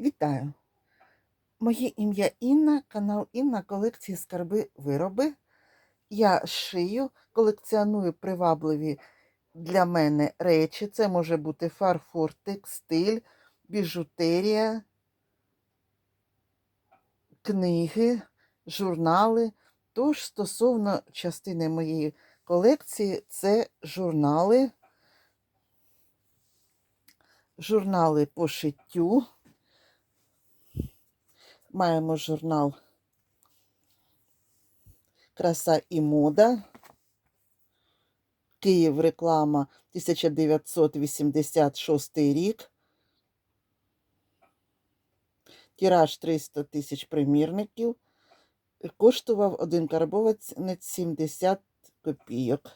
Вітаю! Моє ім'я Інна, канал Інна колекції скарби вироби. Я шию, колекціоную привабливі для мене речі. Це може бути фарфор, текстиль, біжутерія, книги, журнали. Тож, стосовно частини моєї колекції, це журнали, журнали по шиттю. Маємо журнал Краса і мода. Київ реклама 1986 рік. Тираж 300 тисяч примірників. Коштував один карбовець 70 копійок.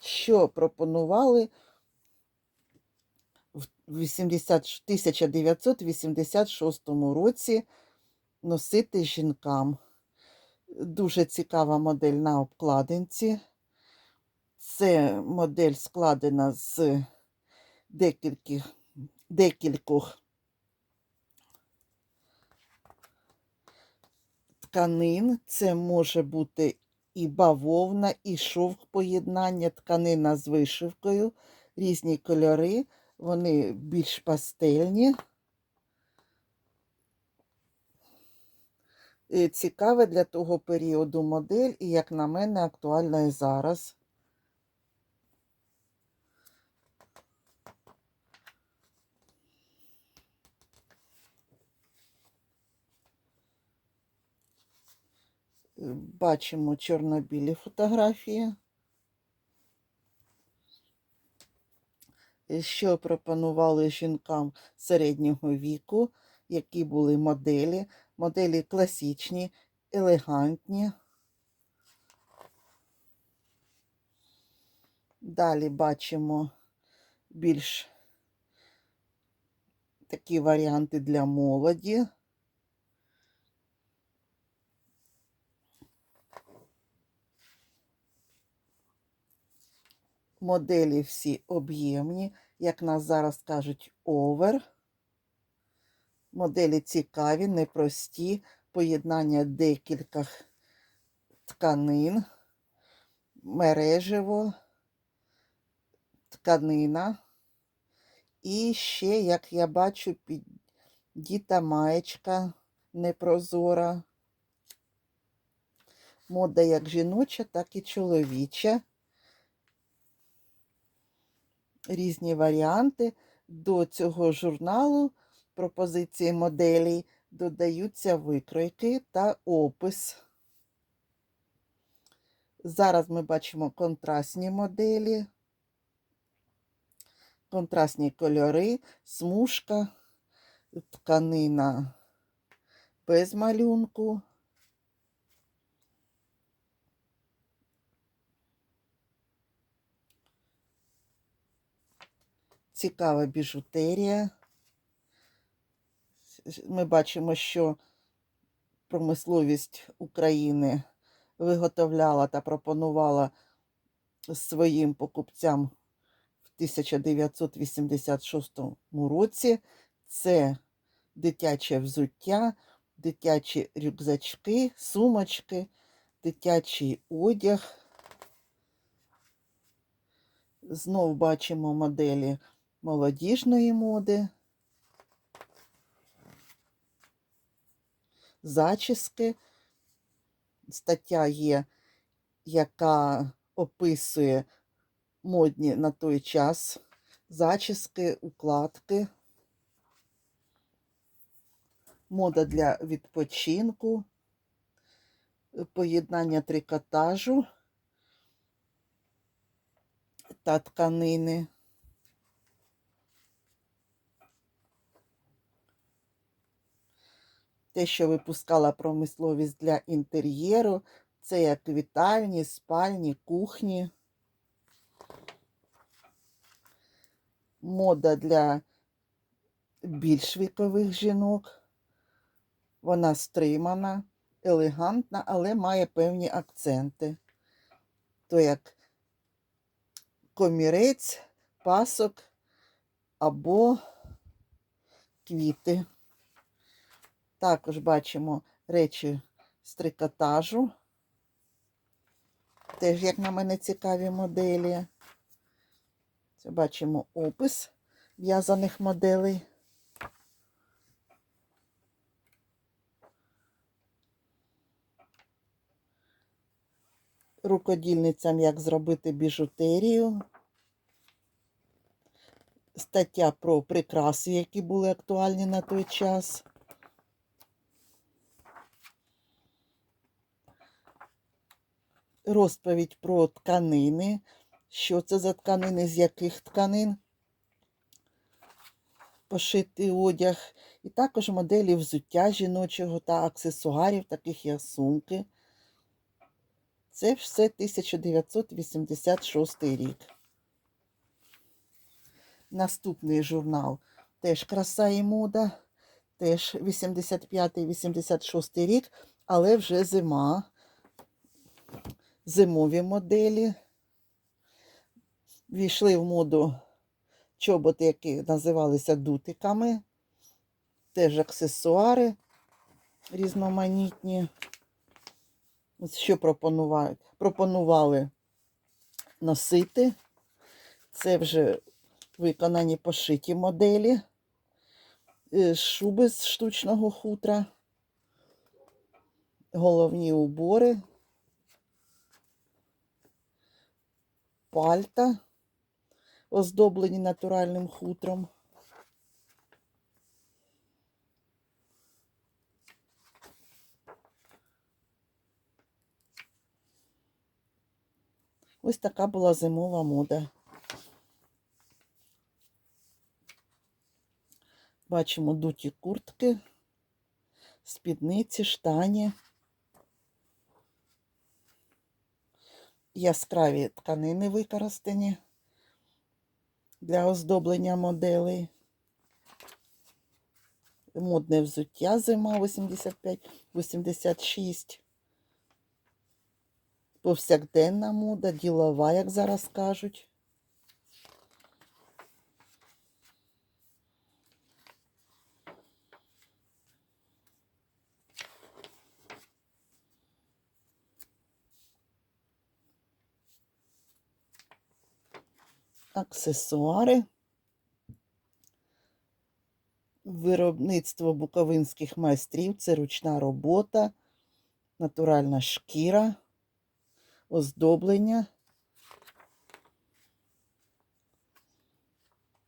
Що пропонували в 1986 році носити жінкам. Дуже цікава модель на обкладинці. Це модель складена з декількох, декількох тканин. Це може бути і бавовна, і шовк поєднання, тканина з вишивкою, різні кольори, вони більш пастельні. Цікаве для того періоду модель, і, як на мене, актуальна і зараз. Бачимо чорно-білі фотографії. Що пропонували жінкам середнього віку, які були моделі. Моделі класичні, елегантні. Далі бачимо більш такі варіанти для молоді. Моделі всі об'ємні, як нас зараз кажуть, овер. Моделі цікаві, непрості, поєднання декількох тканин, мережево, тканина. І ще, як я бачу, піддіта маєчка непрозора. Мода як жіноча, так і чоловіча. Різні варіанти до цього журналу пропозиції моделей додаються викройки та опис. Зараз ми бачимо контрастні моделі, контрастні кольори, смужка, тканина без малюнку. Цікава біжутерія ми бачимо, що промисловість України виготовляла та пропонувала своїм покупцям в 1986 році. Це дитяче взуття, дитячі рюкзачки, сумочки, дитячий одяг. Знов бачимо моделі молодіжної моди. зачіски. Стаття є, яка описує модні на той час зачіски, укладки, мода для відпочинку, поєднання трикотажу та тканини. Те, що випускала промисловість для інтер'єру, це як вітальні, спальні, кухні. Мода для більш вікових жінок. Вона стримана, елегантна, але має певні акценти. То як комірець, пасок або квіти. Також бачимо речі з трикотажу. Теж, як на мене, цікаві моделі. Це бачимо опис в'язаних моделей. Рукодільницям, як зробити біжутерію. Стаття про прикраси, які були актуальні на той час. Розповідь про тканини. Що це за тканини, з яких тканин пошитий одяг. І також моделі взуття жіночого та аксесуарів, таких як сумки. Це все 1986 рік. Наступний журнал теж краса і мода, теж 85-86 рік, але вже зима, зимові моделі. Війшли в моду чоботи, які називалися дутиками, теж аксесуари різноманітні. Ось що пропонували, пропонували носити. Це вже виконані пошиті моделі, Е, шуби з штучного хутра, головні убори, пальта, оздоблені натуральним хутром. Ось така була зимова мода. Бачимо дуті куртки, спідниці, штані. Яскраві тканини використані для оздоблення моделей. Модне взуття зима 85-86. Повсякденна мода, ділова, як зараз кажуть. Аксесуари. Виробництво буковинських майстрів це ручна робота, натуральна шкіра, оздоблення.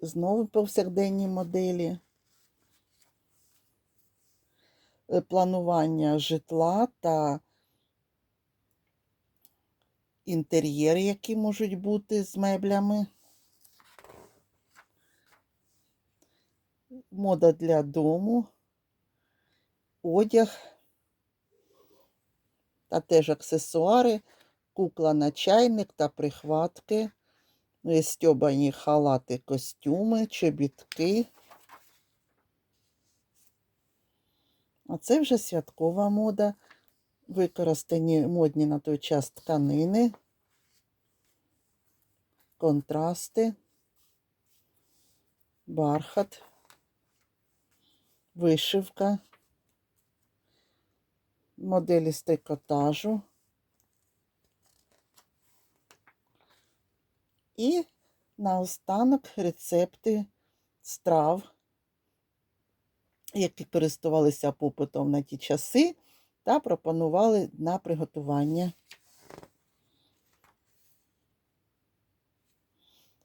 Знову повсякденні моделі. Е, Планування житла та інтер'єри, які можуть бути з меблями. Мода для дому, одяг та теж аксесуари, кукла на чайник та прихватки, ну стьобані халати, костюми, чобітки. А це вже святкова мода, використані модні на той час тканини, контрасти, бархат вишивка, моделі з трикотажу і наостанок рецепти страв, які користувалися попитом на ті часи та пропонували на приготування.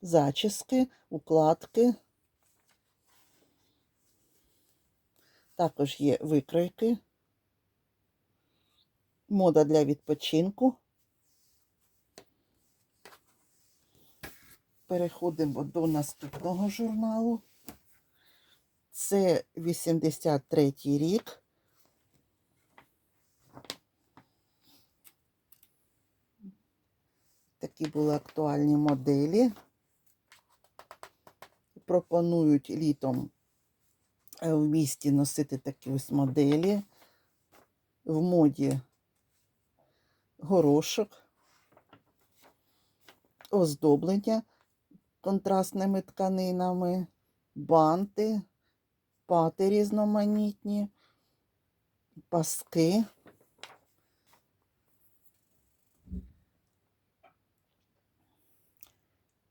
Зачіски, укладки. Також є викройки, мода для відпочинку. Переходимо до наступного журналу. Це 83-й рік. Такі були актуальні моделі. Пропонують літом в місті носити такі ось моделі. В моді горошок, оздоблення контрастними тканинами, банти, пати різноманітні, паски.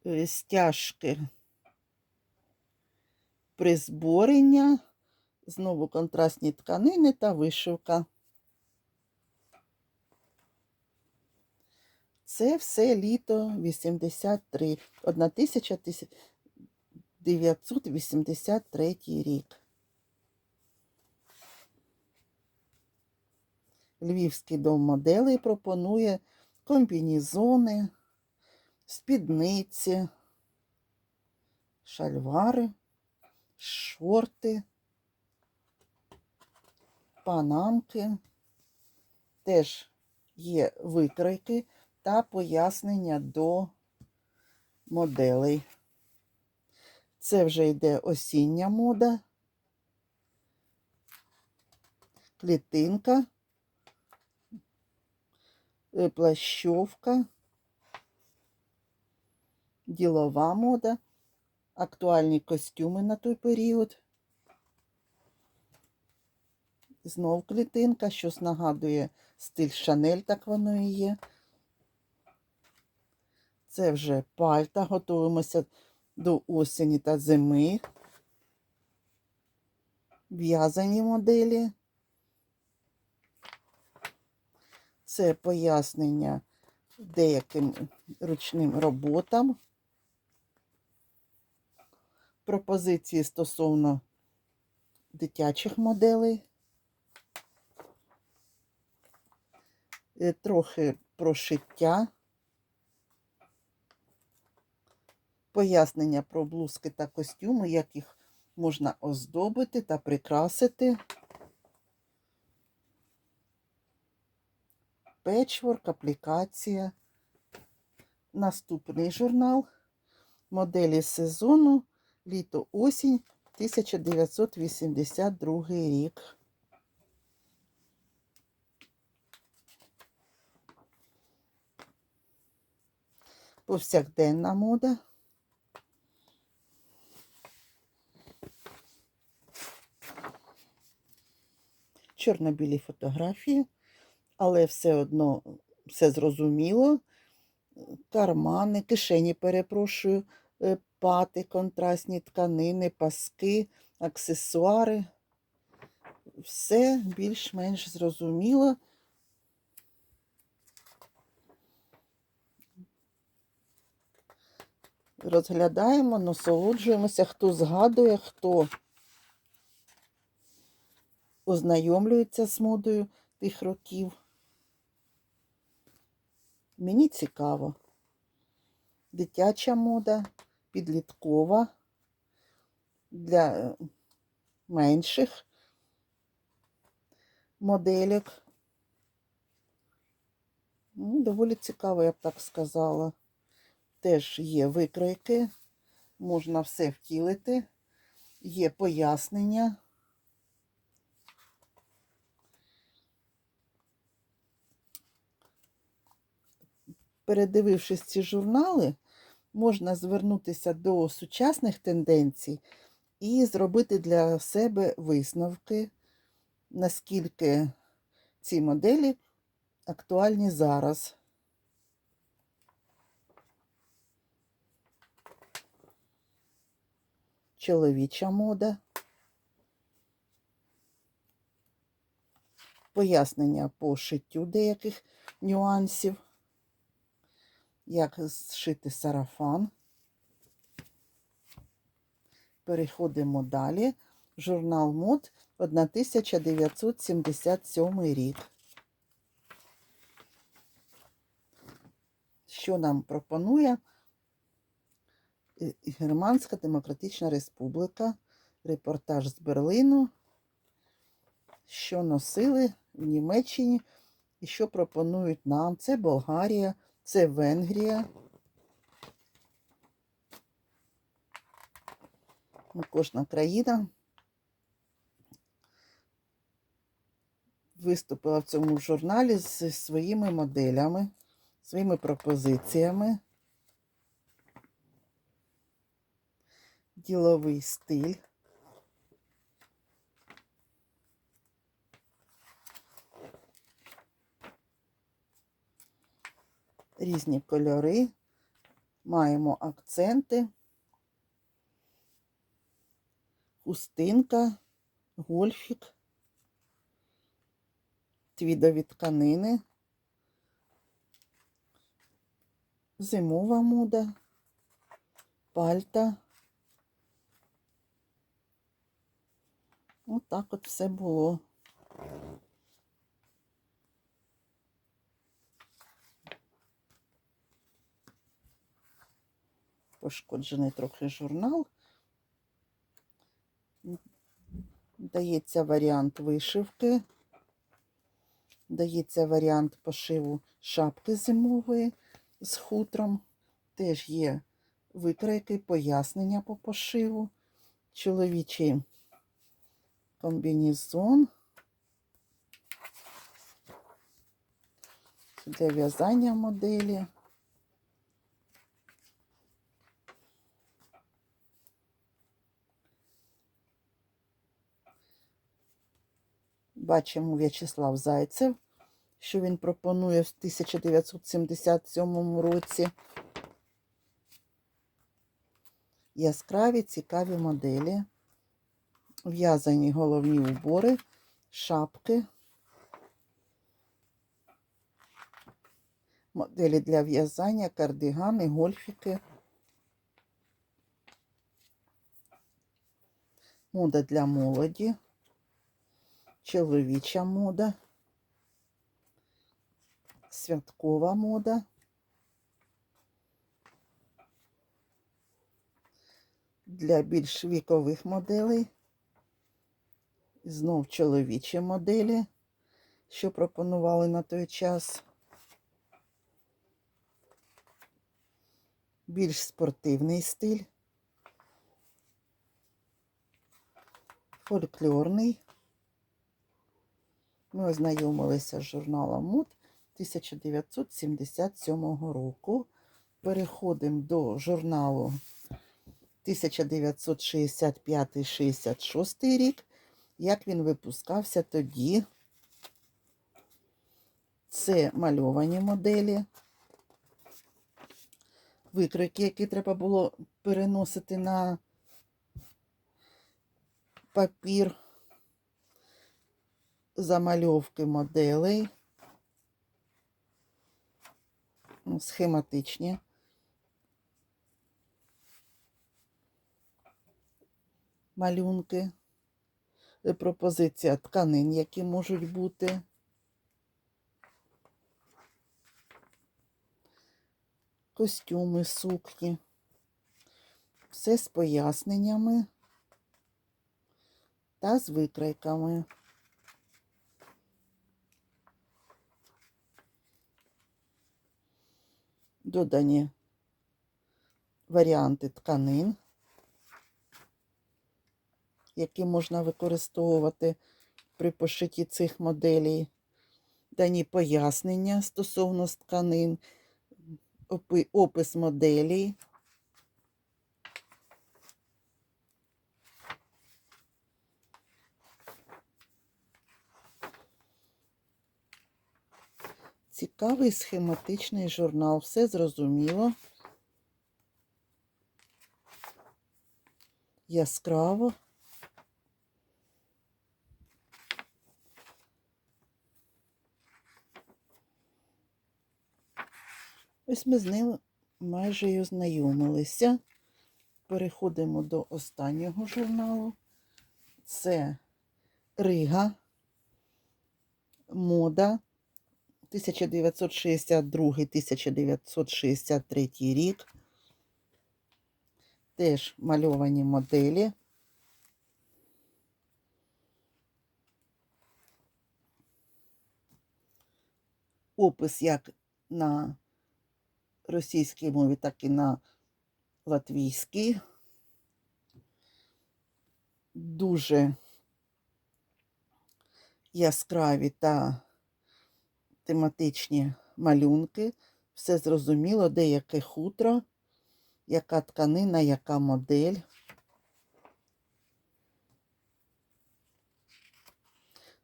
е, Стяжки призборення, знову контрастні тканини та вишивка. Це все літо 83, 1983 рік. Львівський дом моделей пропонує комбінізони, спідниці, шальвари, шорти, панамки. Теж є викройки та пояснення до моделей. Це вже йде осіння мода, клітинка, е, плащовка, ділова мода, актуальні костюми на той період. Знов клітинка, щось нагадує стиль Шанель, так воно і є. Це вже пальта, готуємося до осені та зими. В'язані моделі. Це пояснення деяким ручним роботам. Пропозиції стосовно дитячих моделей. Е, Трохи про шиття. Пояснення про блузки та костюми, як їх можна оздобити та прикрасити. Печворк, аплікація. Наступний журнал. Моделі сезону літо-осінь 1982 рік. Повсякденна мода. Чорно-білі фотографії, але все одно все зрозуміло. Кармани, кишені, перепрошую, е, пати, контрастні тканини, паски, аксесуари. Все більш-менш зрозуміло. Розглядаємо, насолоджуємося, хто згадує, хто ознайомлюється з модою тих років. Мені цікаво. Дитяча мода, підліткова для е, менших моделек. Ну, доволі цікаво, я б так сказала. Теж є викройки, можна все втілити, є пояснення. Передивившись ці журнали, можна звернутися до сучасних тенденцій і зробити для себе висновки, наскільки ці моделі актуальні зараз. Чоловіча мода. Пояснення по шиттю деяких нюансів як зшити сарафан. Переходимо далі. Журнал мод 1977 рік. Що нам пропонує Германська Демократична Республіка, репортаж з Берлину, що носили в Німеччині і що пропонують нам. Це Болгарія, це Венгрія. Ну, Кожна країна виступила в цьому журналі зі своїми моделями, своїми пропозиціями. Діловий стиль. Різні кольори, маємо акценти, хустинка, гольфік, твідові тканини, зимова мода, пальта. Отак от все було. Пошкоджений трохи журнал. Дається варіант вишивки. Дається варіант пошиву шапки зимової з хутром. Теж є викройки, пояснення по пошиву. Чоловічий комбінезон. Для в'язання моделі. Бачимо В'ячеслав Зайцев, що він пропонує в 1977 році. Яскраві цікаві моделі, в'язані головні убори, шапки, моделі для в'язання, кардигани, гольфіки, мода для молоді чоловіча мода, святкова мода, для більш вікових моделей, знов чоловічі моделі, що пропонували на той час. Більш спортивний стиль, фольклорний. Ми ознайомилися з журналом МУД 1977 року. Переходимо до журналу 1965-66 рік. Як він випускався тоді? Це мальовані моделі, викрики, які треба було переносити на папір замальовки моделей, схематичні. Малюнки, пропозиція тканин, які можуть бути. Костюми, сукні. Все з поясненнями та з викрайками. Додані варіанти тканин, які можна використовувати при пошитті цих моделей, дані пояснення стосовно тканин, опис моделей. Цікавий схематичний журнал, все зрозуміло. Яскраво. Ось ми з ним майже й ознайомилися. Переходимо до останнього журналу. Це Рига, мода 1962-1963 рік. Теж мальовані моделі. Опис як на російській мові, так і на латвійській. Дуже яскраві та тематичні малюнки. Все зрозуміло, де яке хутро, яка тканина, яка модель.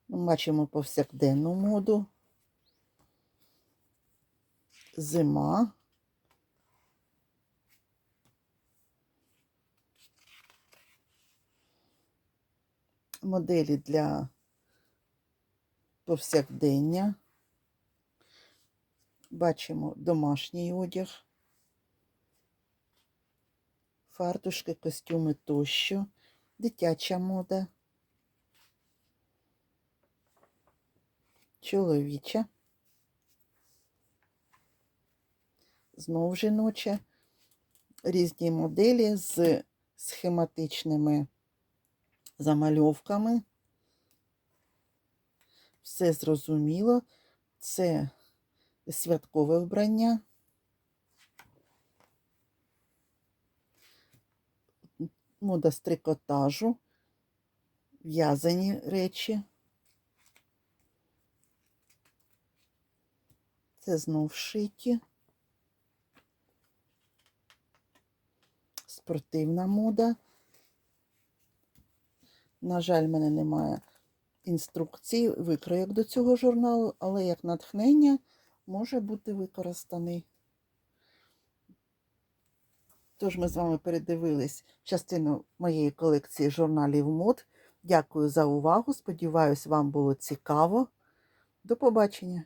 Ми бачимо повсякденну моду. зима. Моделі для повсякдення. Бачимо домашній одяг, фартушки, костюми тощо, дитяча мода, чоловіча, знов жіноча, різні моделі з схематичними замальовками. Все зрозуміло. Це святкове вбрання. Мода з трикотажу, в'язані речі. Це знов шиті. Спортивна мода. На жаль, в мене немає інструкцій, викроєк до цього журналу, але як натхнення може бути використаний. Тож ми з вами передивились частину моєї колекції журналів мод. Дякую за увагу. Сподіваюсь, вам було цікаво. До побачення!